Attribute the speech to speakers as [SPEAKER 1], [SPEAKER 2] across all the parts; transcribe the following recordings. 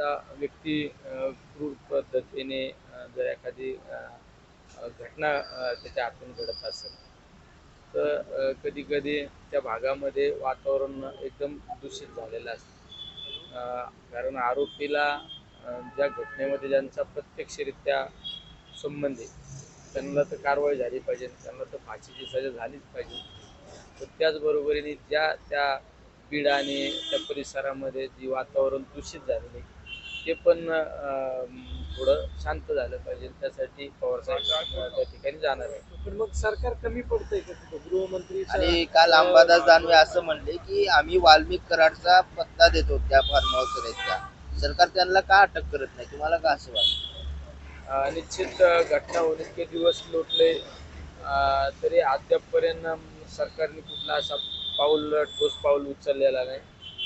[SPEAKER 1] एखादा व्यक्ती क्रूर पद्धतीने जर एखादी घटना त्याच्या हातून घडत असेल तर कधी कधी त्या भागामध्ये वातावरण एकदम दूषित झालेलं असतं. कारण आरोपीला ज्या घटनेमध्ये ज्यांचा प्रत्यक्षरित्या संबंध आहे त्यांना तर कारवाई झाली पाहिजे त्यांना तर फाशीची सजा झालीच पाहिजे. तर त्याचबरोबरीने ज्या त्या बीड आणि त्या परिसरामध्ये जी वातावरण दूषित झालेलं आहे ते पण थोडं शांत झालं पाहिजे. त्यासाठी पवारसाहेब अं, त्या ठिकाणी जाणार आहे
[SPEAKER 2] पण मग सरकार कमी पडतंय का गृहमंत्री
[SPEAKER 3] आणि काल अंबादास दानवे असं म्हणले की आम्ही वाल्मिक कराडचा पत्ता देतो त्या फार्म हाऊस त्या सरकार त्यांना का अटक करत नाही? तुम्हाला का असं वाटतं?
[SPEAKER 1] अं, निश्चित घटना होऊन इतके दिवस लोटले अं, तरी अद्यापपर्यंत सरकारने कुठला असा पाऊल ठोस पाऊल उचललेला नाही.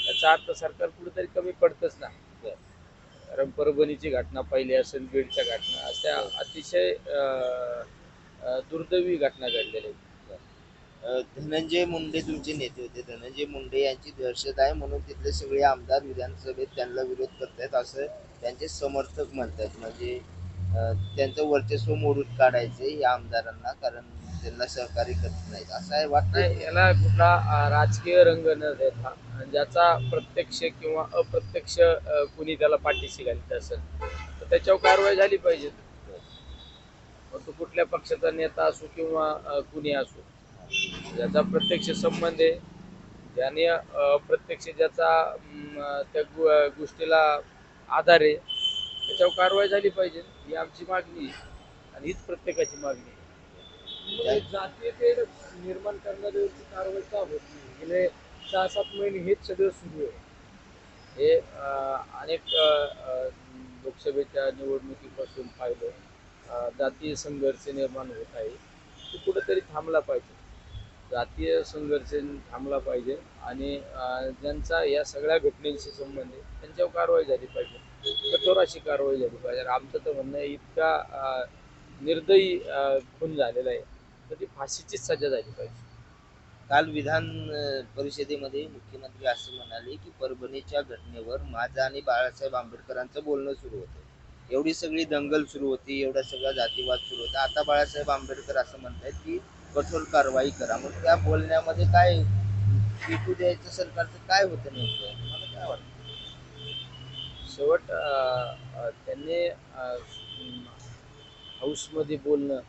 [SPEAKER 1] याचा अर्थ सरकार कुठेतरी कमी पडतच ना. कारण परभणीची घटना पहिली असेल बीडच्या घटना अशा अतिशय दुर्दैवी घटना घडलेल्या आहेत.
[SPEAKER 3] धनंजय मुंडे तुमचे नेते होते. धनंजय मुंडे यांची दहशत आहे म्हणून तिथले सगळे आमदार विधानसभेत त्यांना विरोध करतायत असं त्यांचे समर्थक म्हणतात म्हणजे त्यांचं वर्चस्व मोडून काढायचे या आमदारांना कारण त्यांना सहकार्य करत नाहीत. असं आहे वाटतं
[SPEAKER 1] नाही याला कुठला राजकीय रंग न देता ज्याचा प्रत्यक्ष किंवा अप्रत्यक्ष कुणी त्याला पाठीशी घालत असेल तर त्याच्यावर कारवाई झाली पाहिजे. मग तो कुठल्या पक्षाचा नेता असो किंवा कुणी असो ज्याचा प्रत्यक्ष संबंध आहे ज्याने अप्रत्यक्ष प्रत्यक्ष ज्याचा त्या गोष्टीला आधार आहे त्याच्यावर कारवाई झाली पाहिजे ही आमची मागणी आहे. आणि हीच प्रत्येकाची मागणी आहे.
[SPEAKER 2] जातीय निर्माण करणाऱ्यावरची कारवाई का होत नाही? गेले सहा सात महिने हेच सगळं सुरू आहे.
[SPEAKER 1] हे अनेक लोकसभेच्या निवडणुकीपासून पाहिलं जातीय संघर्ष निर्माण होत आहे. तो कुठेतरी थांबला पाहिजे. जातीय संघर्ष थांबला पाहिजे आणि ज्यांचा या सगळ्या घटनेशी संबंध आहे त्यांच्यावर कारवाई झाली पाहिजे. कठोर अशी कारवाई झाली पाहिजे. आमचं तर म्हणणं आहे इतका निर्दयी खून झालेला आहे तर ती फाशीचीच सजा झाली पाहिजे.
[SPEAKER 3] काल विधान परिषदेमध्ये मुख्यमंत्री असे म्हणाले की परभणीच्या घटनेवर माझं आणि बाळासाहेब आंबेडकरांचं बोलणं सुरू होतं. एवढी सगळी दंगल सुरू होती एवढा सगळा जातीवाद सुरू होता. आता बाळासाहेब आंबेडकर असं म्हणतायत की कठोर कारवाई करा. मग त्या बोलण्यामध्ये काय द्यायचं सरकारचं काय होतं नेमकं? मला काय वाटतं?
[SPEAKER 1] शेवट त्यांनी हाऊसमध्ये बोलणं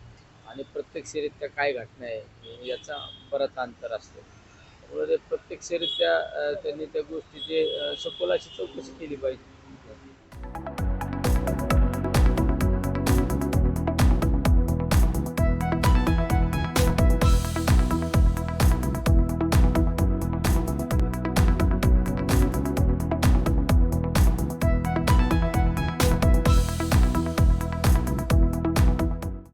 [SPEAKER 1] आणि प्रत्यक्षरित्या काय घटना आहे याचा बराच अंतर असतो. त्यामुळे प्रत्यक्षरित्या त्यांनी त्या गोष्टीची सखोलाची चौकशी केली पाहिजे.